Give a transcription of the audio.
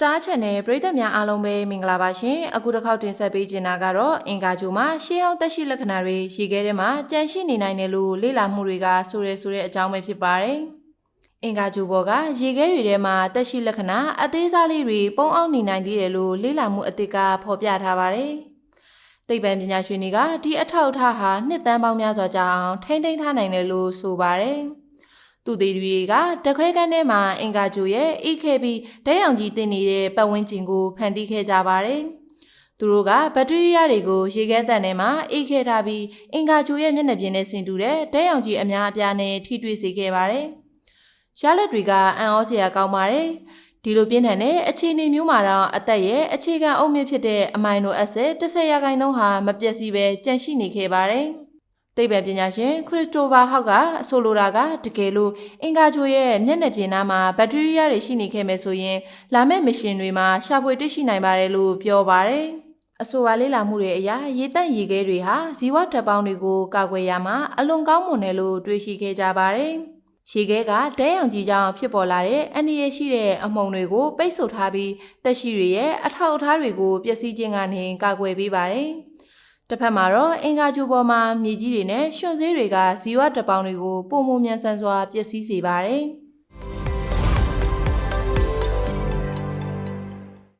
Star Channel ပရိသတ်များအားလုံးပဲမင်္ဂလာပါရှင်အခုတစ်ခေါက်တင်ဆက်ပေးချင်တာကတော့အင်ကာဂျိုမှာရှေးဟောင်းသက်ရှိလက္ခဏာတွေရေခဲထဲမှာကြန့်ရှိနေနိုင်တယ်လို့လေ့လာမှုတွေကဆိုရဲဆိုတဲ့အကြောင်းပဲဖြစ်ပါတယ်အင်ကာဂျိုဘော်ကရေခဲတွေထဲမှာသက်ရှိလက္ခဏာအသေးစားလေးတွေပုံအောင်နေနိုင်သေးတယ်လို့လေ့လာမှုအသစ်ကဖော်ပြထားပါတယ်သိပ္ပံပညာရှင်တွေကဒီအထောက်အထားဟာနှစ်သန်းပေါင်းများစွာကြာအောင်ထိမ့်သိမ်းထားနိုင်တယ်လို့ဆိုပါတယ်။ သူသေးတွေကတခွဲကန်းထဲမှာအင်ကာဂျိုရဲ့အိခဲ့ပြီးတဲရောင်ကြီးတင်နေတဲ့ပတ်ဝန်းကျင်ကိုဖန်တီးခဲ့ကြပါတယ်။သူတို့ကဘက်တီးရီးယားတွေကိုရေခဲတန်ထဲမှာအိခဲ့ထားပြီးအင်ကာဂျိုရဲ့မျက်နှာပြင်နဲ့ဆင်တူတဲ့တဲရောင်ကြီးအများအပြားနဲ့ထိတွေ့စေခဲ့ပါတယ်။ရှားလက်တွေကအံ့ဩစရာကောင်းပါတယ်။ဒီလိုပြင်းထန်တဲ့အခြေအနေမျိုးမှာတော့အသက်ရဲ့အခြေခံအုတ်မြစ်ဖြစ်တဲ့အမိုင်နိုအက်ဆစ်10ရာခိုင်နှုန်းဟာမပျက်စီးပဲကျန်ရှိနေခဲ့ပါတယ်။ သိပ္ပံပညာရှင်ခရစ်စတိုဖာဟောက်ကဆိုလိုတာကတကယ်လို့အင်္ဂါဂျိုရဲ့မျက်နှာပြင်သားမှာဘက်တီးရီးယားတွေရှိနေခဲ့မယ်ဆိုရင်လာမယ့်မရှင်တွေမှာရှာဖွေတွေ့ရှိနိုင်ပါတယ်လို့ပြောပါတယ်။အဆိုပါလေးလာမှုတွေအရရေတန့်ရေခဲတွေဟာဇီဝဓာတ်ပေါင်းတွေကိုကာကွယ်ရမှာအလွန်ကောင်းမွန်တယ်လို့တွေးရှိခဲ့ကြပါတယ်။ရေခဲကဒဲရောင်ကြီးကြောင့်ဖြစ်ပေါ်လာတဲ့အန္တရာယ်ရှိတဲ့အမှုန်တွေကိုပိတ်ဆို့ထားပြီးတက်ရှိတွေရဲ့အထောက်အထားတွေကိုပျက်စီးခြင်းကနေကာကွယ်ပေးပါတယ်။ တစ်ဖက်မှာတော့အင်္ဂါကျူပေါ်မှာမြေကြီးတွေနဲ့ရွှွန်ဆေးတွေကဇီဝတပောင်တွေကိုပုံမမြန်ဆန်စွာပျက်စီးစေပါတယ်။